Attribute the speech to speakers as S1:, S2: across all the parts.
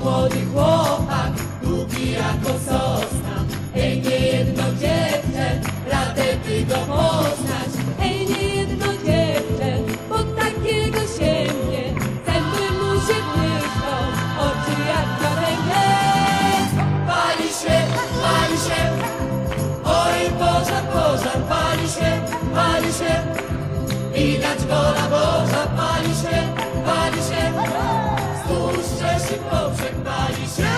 S1: młody chłopak, długi jako sosna. Ej, nie jedno dziewczę, radę by go poznać. Ej, nie jedno dziewczę, bo takiego sięgnie. Zęby mu się błyszczą, oczy jak na węgiel. Pali się, pali się, oj pożar, pożar, pali We're supposed to body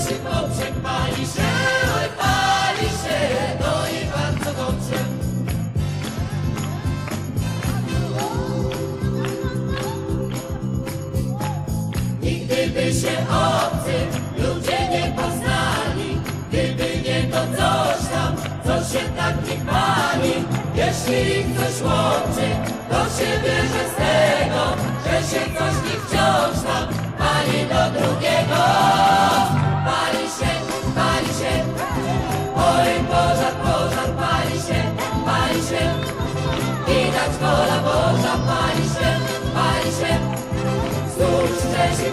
S1: szybko przepali się, oj pali się, no i bardzo dobrze. Nigdy by się obcy ludzie nie poznali, gdyby nie to coś tam, co się tak nie chwali. Jeśli ich coś łączy, to się bierze z tego, że się coś Patrz, wola Boża, pali się, pali się, znów szczęście